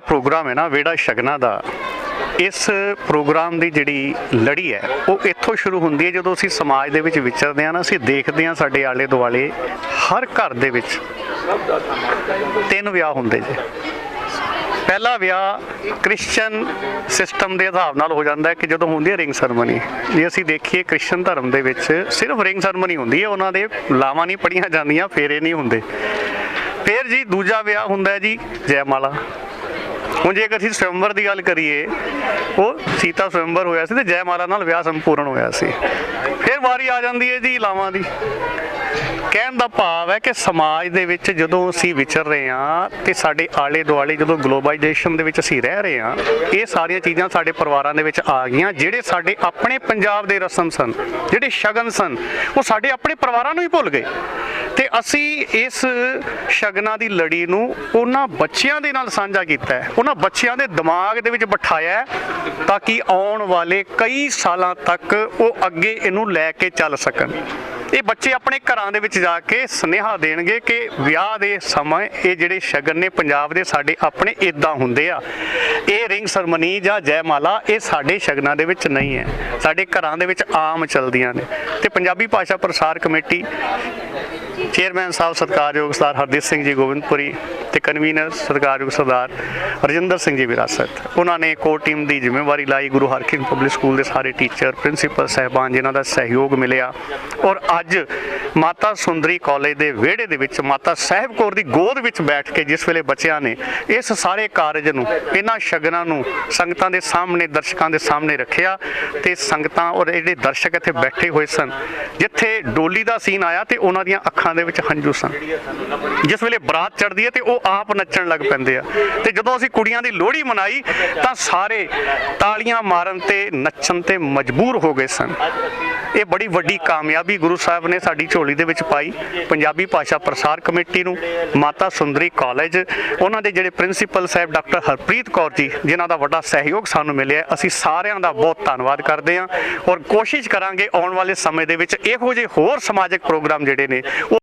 ਇਹ ਪ੍ਰੋਗਰਾਮ ਹੈ ਨਾ ਵੇੜਾ ਸ਼ਗਨਾ ਦਾ, ਇਸ ਪ੍ਰੋਗਰਾਮ ਦੀ ਜਿਹੜੀ ਲੜੀ ਹੈ, ਉਹ ਇੱਥੋਂ ਸ਼ੁਰੂ ਹੁੰਦੀ ਹੈ ਜਦੋਂ ਅਸੀਂ ਸਮਾਜ ਦੇ ਵਿੱਚ ਵਿਚਰਦੇ ਹਾਂ ਨਾ, ਅਸੀਂ ਦੇਖਦੇ ਹਾਂ ਸਾਡੇ ਆਲੇ ਦੁਆਲੇ ਹਰ ਘਰ ਦੇ ਵਿੱਚ ਤਿੰਨ ਵਿਆਹ ਹੁੰਦੇ ਜੇ। ਪਹਿਲਾ ਵਿਆਹ ਕ੍ਰਿਸਚੀਅਨ ਸਿਸਟਮ ਦੇ ਹਿਸਾਬ ਨਾਲ ਹੋ ਜਾਂਦਾ ਹੈ ਕਿ ਜਦੋਂ ਹੁੰਦੀ ਹੈ ਰਿੰਗ ਸਰਮਨੀ। ਜੇ ਅਸੀਂ ਦੇਖੀਏ ਕ੍ਰਿਸਚੀਅਨ ਧਰਮ ਦੇ ਵਿੱਚ ਸਿਰਫ ਰਿੰਗ ਸਰਮਨੀ ਹੁੰਦੀ ਹੈ, ਉਹਨਾਂ ਦੇ ਲਾਵਾਂ ਨਹੀਂ ਪੜੀਆਂ ਜਾਂਦੀਆਂ, ਫੇਰੇ ਨਹੀਂ ਹੁੰਦੇ। ਫਿਰ ਜੀ ਦੂਜਾ ਵਿਆਹ ਹੁੰਦਾ ਹੈ ਜੀ ਜੈਮਾਲਾ। ਹੁਣ ਜੇਕਰ ਅਸੀਂ ਸਵੰਬਰ ਦੀ ਗੱਲ ਕਰੀਏ, ਉਹ ਸੀਤਾ ਸਵੰਬਰ ਹੋਇਆ ਸੀ ਤੇ ਜੈਮਾਲਾ ਨਾਲ ਵਿਆਹ ਸੰਪੂਰਨ ਹੋਇਆ ਸੀ। ਫਿਰ ਵਾਰੀ ਆ ਜਾਂਦੀ ਹੈ ਜੀ ਲਾਵਾਂ ਦੀ। ਕਹਿਣ ਦਾ ਭਾਵ ਹੈ ਕਿ ਸਮਾਜ ਦੇ ਵਿੱਚ ਜਦੋਂ ਅਸੀਂ ਵਿਚਰ ਰਹੇ ਹਾਂ ਤੇ ਸਾਡੇ ਆਲੇ ਦੁਆਲੇ ਜਦੋਂ ਗਲੋਬਲਾਈਜੇਸ਼ਨ ਦੇ ਵਿੱਚ ਅਸੀਂ ਰਹਿ ਰਹੇ ਹਾਂ, ਇਹ ਸਾਰੀਆਂ ਚੀਜ਼ਾਂ ਸਾਡੇ ਪਰਿਵਾਰਾਂ ਦੇ ਵਿੱਚ ਆ ਗਈਆਂ। ਜਿਹੜੇ ਸਾਡੇ ਆਪਣੇ ਪੰਜਾਬ ਦੇ ਰਸਮ ਸਨ, ਜਿਹੜੇ ਸ਼ਗਨ ਸਨ, ਉਹ ਸਾਡੇ ਆਪਣੇ ਪਰਿਵਾਰਾਂ ਨੂੰ ਹੀ ਭੁੱਲ ਗਏ। ਤੇ ਅਸੀਂ ਇਸ ਸ਼ਗਨਾਂ ਦੀ ਲੜੀ ਨੂੰ ਉਹਨਾਂ ਬੱਚਿਆਂ ਦੇ ਨਾਲ ਸਾਂਝਾ ਕੀਤਾ ਹੈ। ਉਹਨਾਂ ਬੱਚਿਆਂ ਦੇ ਦਿਮਾਗ ਦੇ ਵਿੱਚ ਬਿਠਾਇਆ ਤਾਂ ਕਿ ਆਉਣ ਵਾਲੇ ਕਈ ਸਾਲਾਂ ਤੱਕ ਉਹ ਅੱਗੇ ਇਹਨੂੰ ਲੈ ਕੇ ਚੱਲ ਸਕਣ। ਇਹ ਬੱਚੇ ਆਪਣੇ ਘਰਾਂ ਦੇ ਵਿੱਚ ਜਾ ਕੇ ਸੁਨੇਹਾ ਦੇਣਗੇ ਕਿ ਵਿਆਹ ਦੇ ਸਮੇਂ ਇਹ ਜਿਹੜੇ ਸ਼ਗਨ ਨੇ ਪੰਜਾਬ ਦੇ ਸਾਡੇ ਆਪਣੇ ਇਦਾਂ ਹੁੰਦੇ ਆ। ਇਹ ਰਿੰਗ ਸਰਮਨੀ ਜਾਂ ਜੈਮਾਲਾ ਇਹ ਸਾਡੇ ਸ਼ਗਨਾਂ ਦੇ ਵਿੱਚ ਨਹੀਂ ਹੈ। ਸਾਡੇ ਘਰਾਂ ਦੇ ਵਿੱਚ ਆਮ ਚਲਦੀਆਂ ਨੇ। ਤੇ ਪੰਜਾਬੀ ਭਾਸ਼ਾ ਪ੍ਰਸਾਰ ਕਮੇਟੀ ਚੇਅਰਮੈਨ ਸਾਹਿਬ ਸਤਿਕਾਰਯੋਗ ਸਰਦਾਰ ਹਰਦੀਪ ਸਿੰਘ ਜੀ ਗੋਬਿੰਦਪੁਰੀ ਤੇ ਕਨਵੀਨਰ ਸਤਿਕਾਰਯੋਗ ਸਰਦਾਰ ਰਜਿੰਦਰ ਸਿੰਘ ਜੀ ਵਿਰਾਸਤ ਉਹਨਾਂ ਨੇ ਕੋਰ ਟੀਮ ਦੀ ਜ਼ਿੰਮੇਵਾਰੀ ਲਾਈ। ਗੁਰੂ ਹਰਕ੍ਰਿਸ਼ਨ ਪਬਲਿਕ ਸਕੂਲ ਦੇ ਸਾਰੇ ਟੀਚਰ ਪ੍ਰਿੰਸੀਪਲ ਸਹਿਬਾਨ ਜਿਨ੍ਹਾਂ ਦਾ ਸਹਿਯੋਗ ਮਿਲਿਆ। ਔਰ ਅੱਜ ਮਾਤਾ ਸੁੰਦਰੀ ਕਾਲਜ ਦੇ ਵਿਹੜੇ ਦੇ ਵਿੱਚ ਮਾਤਾ ਸਾਹਿਬ ਕੌਰ ਦੀ ਗੋਦ ਵਿੱਚ ਬੈਠ ਕੇ ਜਿਸ ਵੇਲੇ ਬੱਚਿਆਂ ਨੇ ਇਸ ਸਾਰੇ ਕਾਰਜ ਨੂੰ, ਇਹਨਾਂ ਸ਼ਗਨਾਂ ਨੂੰ ਸੰਗਤਾਂ ਦੇ ਸਾਹਮਣੇ, ਦਰਸ਼ਕਾਂ ਦੇ ਸਾਹਮਣੇ ਰੱਖਿਆ ਤੇ ਸੰਗਤਾਂ ਔਰ ਜਿਹੜੇ ਦਰਸ਼ਕ ਇੱਥੇ ਬੈਠੇ ਹੋਏ ਸਨ, ਜਿੱਥੇ ਡੋਲੀ ਦਾ ਸੀਨ ਆਇਆ ਤੇ ਉਹਨਾਂ ਦੀਆਂ ਅੱਖਾਂ ਦੇ ਵਿੱਚ ਹੰਝੂ ਸਨ ਜਿਸ ਵੇਲੇ ਬਰਾਤ ਚੜਦੀ ਹੈ ਤੇ ਉਹ ਆਪ ਨੱਚਣ ਲੱਗ ਪੈਂਦੇ ਆ। ਤੇ ਜਦੋਂ ਅਸੀਂ ਕੁੜੀਆਂ ਦੀ ਲੋਹੜੀ ਮਨਾਈ, ਤਾਂ ਸਾਰੇ ਤਾਲੀਆਂ ਮਾਰਨ ਤੇ ਨੱਚਣ ਤੇ ਮਜਬੂਰ ਹੋ ਗਏ ਸਨ। ਇਹ ਬੜੀ ਵੱਡੀ ਕਾਮਯਾਬੀ ਗੁਰੂ ਸਾਹਿਬ ਨੇ ਸਾਡੀ ਝੋਲੀ ਦੇ ਵਿੱਚ ਪਾਈ। ਪੰਜਾਬੀ ਭਾਸ਼ਾ ਪ੍ਰਸਾਰ ਕਮੇਟੀ ਨੂੰ, ਮਾਤਾ ਸੁੰਦਰੀ ਕਾਲਜ, ਉਹਨਾਂ ਦੇ ਜਿਹੜੇ ਪ੍ਰਿੰਸੀਪਲ ਸਾਹਿਬ ਡਾਕਟਰ ਹਰਪ੍ਰੀਤ ਕੌਰ ਜੀ, ਜਿਨ੍ਹਾਂ ਦਾ ਵੱਡਾ ਸਹਿਯੋਗ ਸਾਨੂੰ ਮਿਲਿਆ ਅਸੀਂ ਸਾਰਿਆਂ ਦਾ ਬਹੁਤ ਧੰਨਵਾਦ ਕਰਦੇ ਹਾਂ। ਔਰ ਕੋਸ਼ਿਸ਼ ਕਰਾਂਗੇ ਆਉਣ ਵਾਲੇ ਸਮੇਂ ਦੇ ਵਿੱਚ ਇਹੋ ਜਿਹੇ ਹੋਰ ਸਮਾਜਿਕ ਪ੍ਰੋਗਰਾਮ ਜਿਹੜੇ ਨੇ